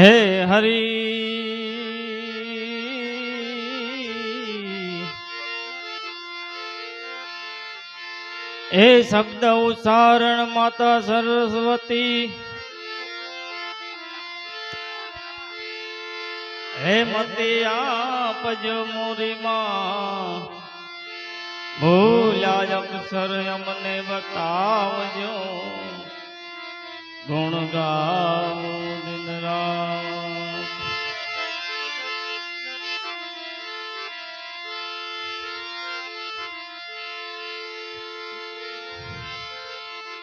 હે હરી, એ શબ્દ ઉચ્ચારણ માતા સરસ્વતી. હે મતી આપજો મોરીમાં, ભૂલ્યા અક્ષર અમને બતાવજો. ગુણ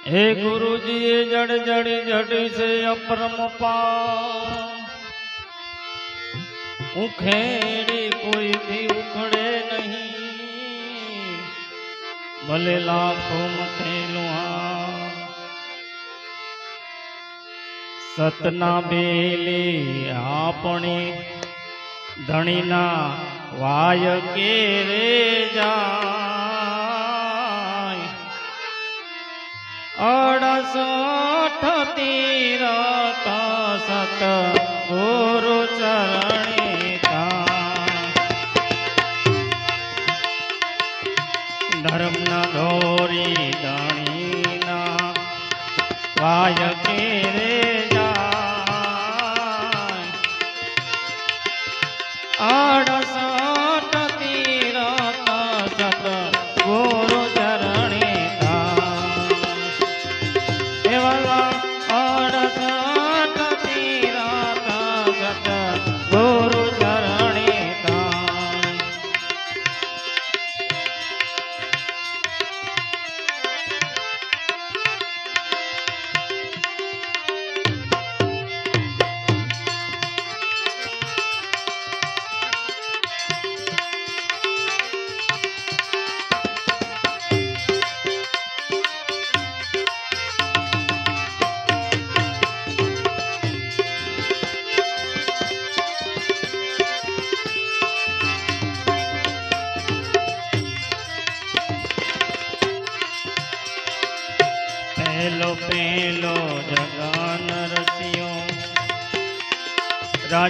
હે ગુરુજી એ જડ જડી જડી છે અપરમ પા ઉખેડે કોઈથી ઉખડે નહીં. ભલે લાખો મથેલું સતના બેલે આપણે ધણીના વાય કે રે જાય અડસઠ તીરથ સત ગુરુ ચરણે ધર્મના ધોરી ધણીના વાય કે રે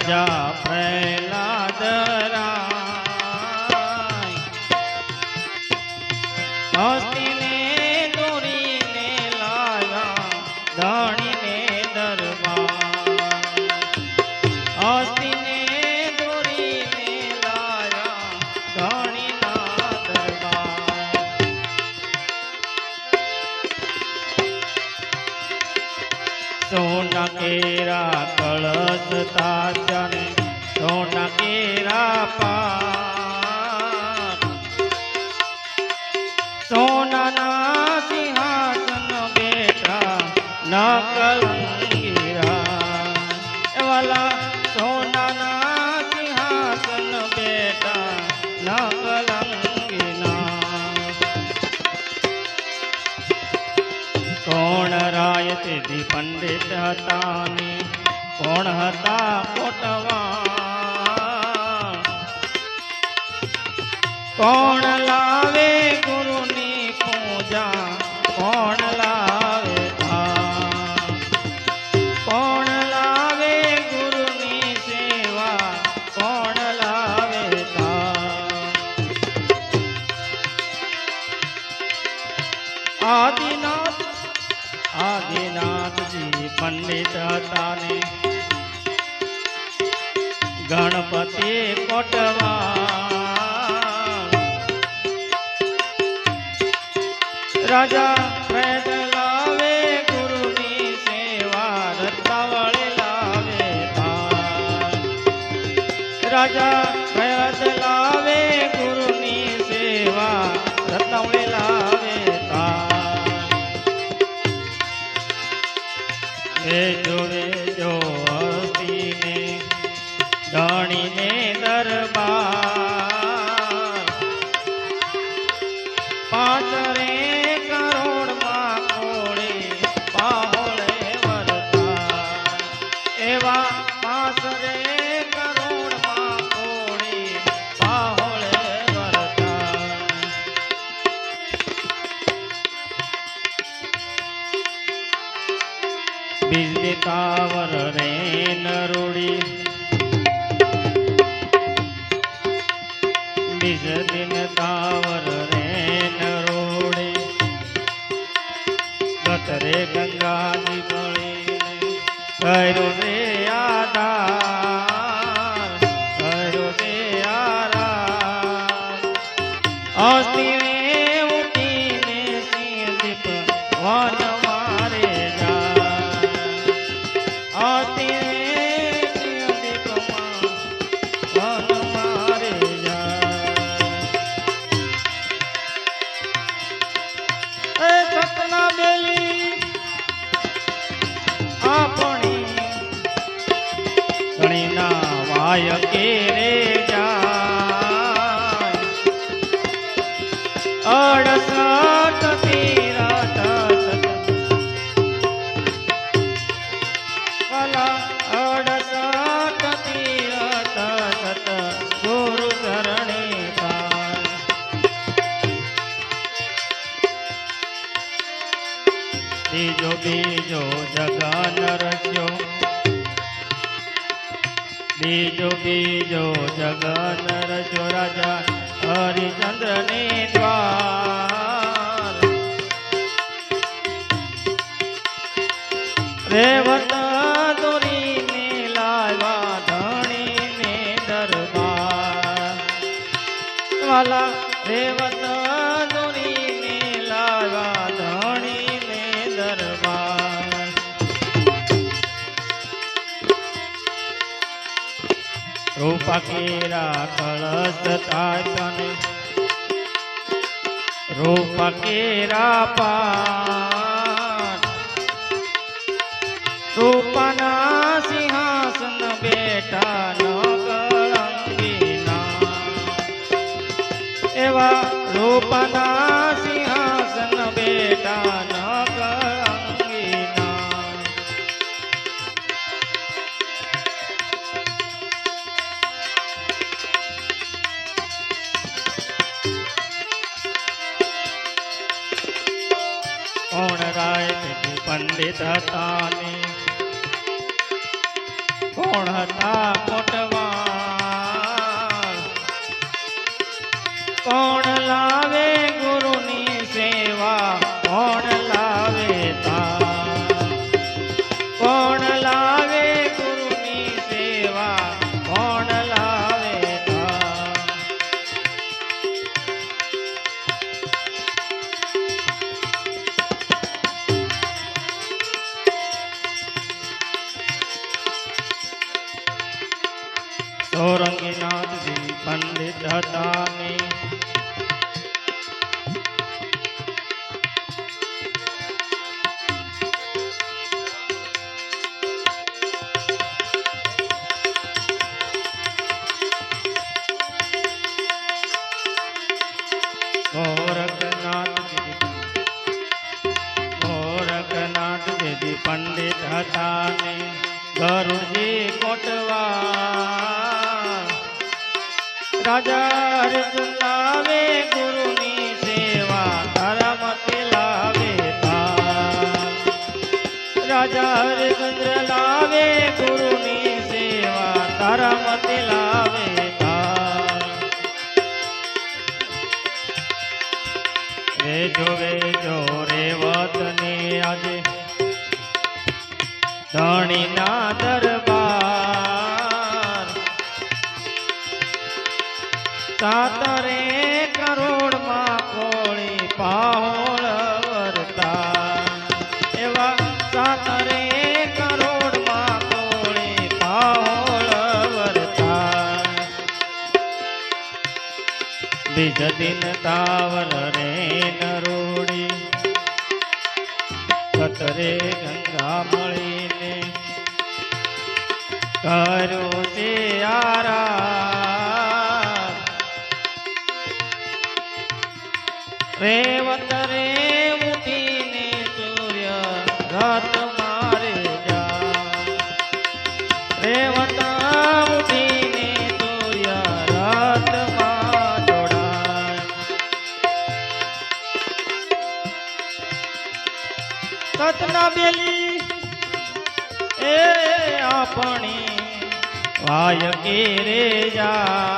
રાજા પ્રહલાદ હસ્તીને દોરીને લાયા ધણીને દરબાર. હસ્તીને દોરીને લાયા ધણીના દરબાર. સોના કેરા કળશ તાજન સોના કેરા પાર સોનાના સિંહાસન બેઠા નકલંગીરા વાલા સોનાના સિંહાસન બેઠા તેથી પંડિત હતા ને કોણ હતા કોટવા? કોણ લાવે કોટવા રાજા মায়ের রে સેવક દોરીને લાવ્યા ધણીને દરબાર. વાલા સેવક દોરીને લાવ્યા ધણીને દરબાર. રૂપા કેરા કળશ તાતને રૂપા કેરા પા રૂપના સિંહાસન બેઠા ન એવા રૂપના રે ગંગા મળીને કરો શિયારા રે આપણી વાય કે રે જા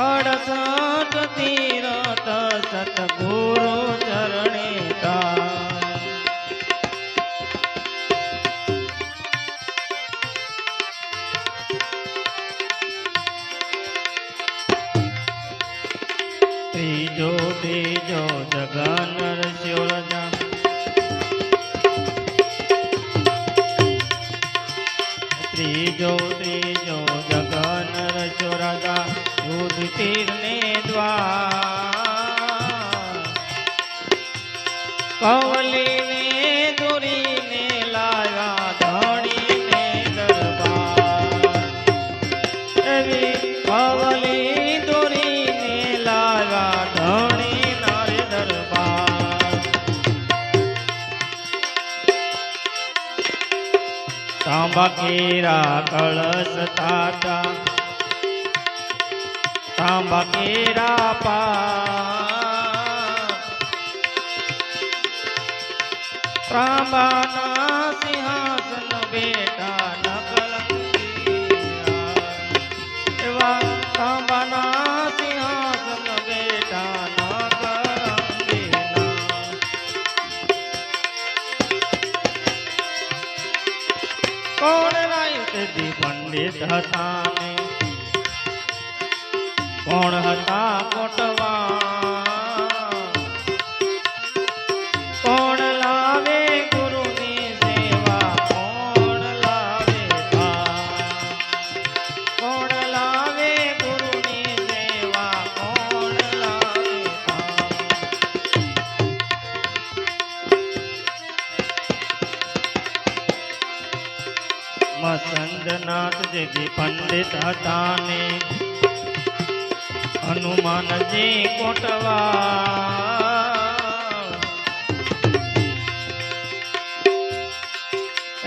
અડસઠ તીરથ સતગુરુ ચરણે યુધિષ્ઠિર ને દ્વાર. કવલી ધણીને દોરીને લાવ્યા ધણી ને દરબાર. એવી કવલી દોરીને લાવ્યા ધણી નારે દરબાર. તાંબા કેરા, કળશ, તાતા તાંબા કેરા પા ત્રાંબાના સિંહાસન બેટા ન કલંકિયા. એવા તાંબાના સિંહાસન બેટા ન કોણ કોણ હતા કોટવા કોણ લાવે ગુરુની સેવા કોણ લાવે? કોણ લાવે ગુરુની સેવા કોણ લાવે? મસંદનાથ જેથી પંડિત હતા હનુમાનજી કોટવા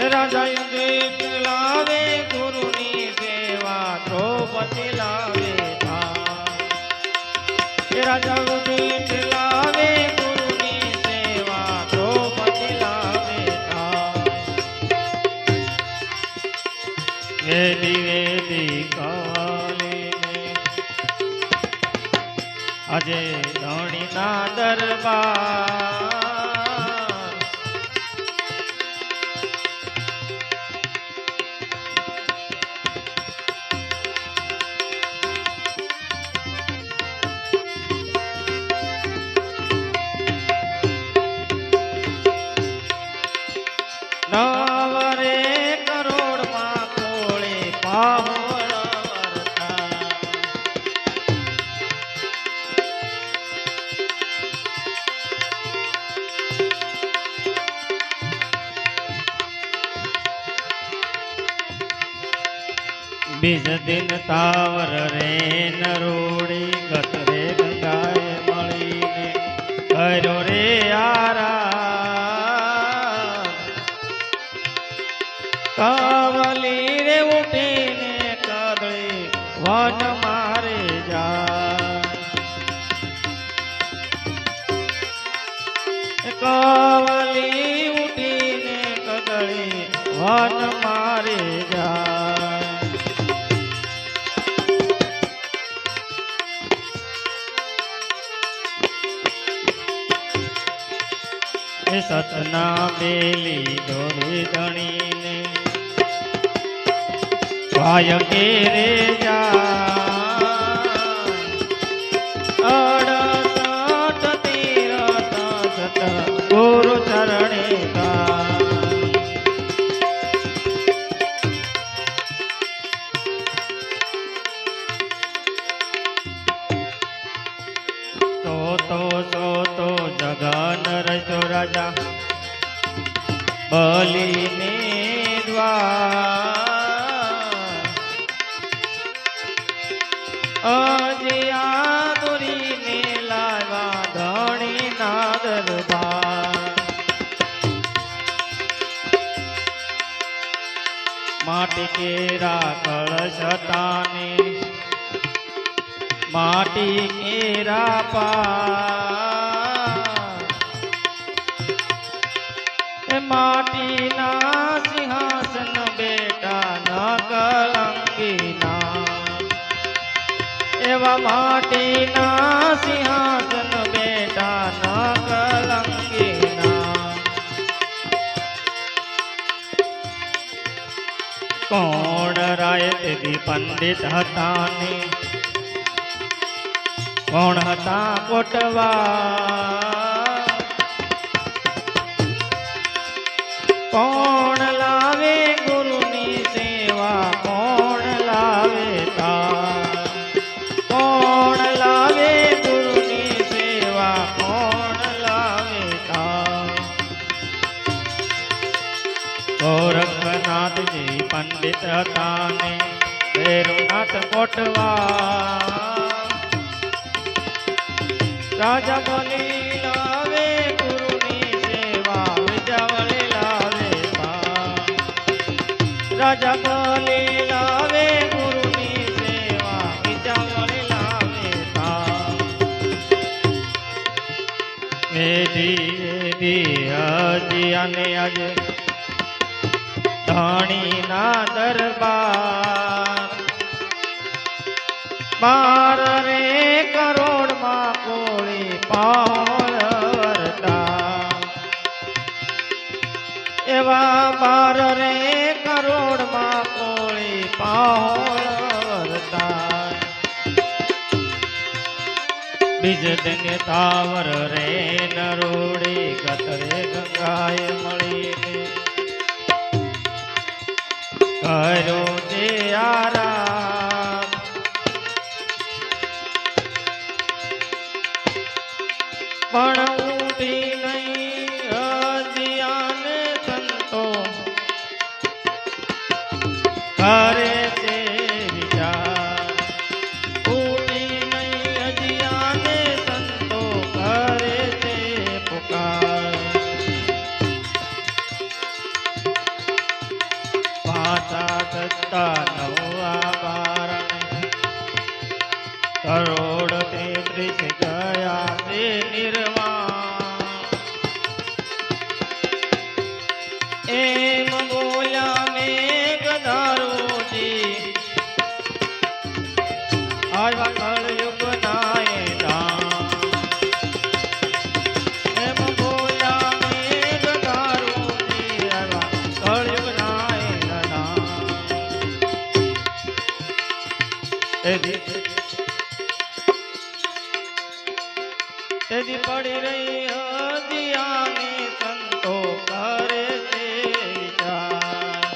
રાજા યુધિષ્ઠિર લાવે ગુરુની સેવા દ્રૌપદી લાવે રાજા આજે ધણીના દરબાર. દિન તાવર રે નરોડી બેલી દોરી ધણીને ભાય કે રે જા. ગુરુ ચરણે માટી કેરા કળશતાને માટી કેરા પા માટીના સિંહાસન બેટા ન કલંકીના. એવા માટીના સિંહાસન બેટા કોણ રાય બી પંડિત હતા કોણ હતા કોટવા? કોણ લાવે તાને ભૈરવનાથ કોટવા રાજા બોલી પાર રે કરોડમાં કોળી પાળતા એવા પાર રે કરોડમાં કોળી પાળતા બીજદને તાવર રે નરોડી ગતરે ગંગાએ મળીને. કર્યો તે આરા પણ તેજી પડી રહી હદિયાની સંતો કરે તે વિચાર.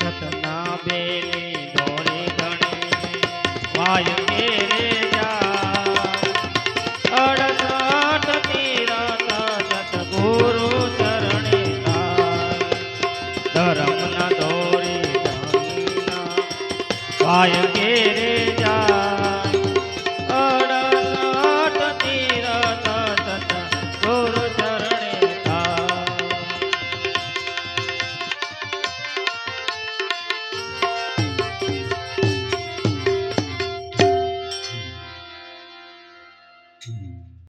સતના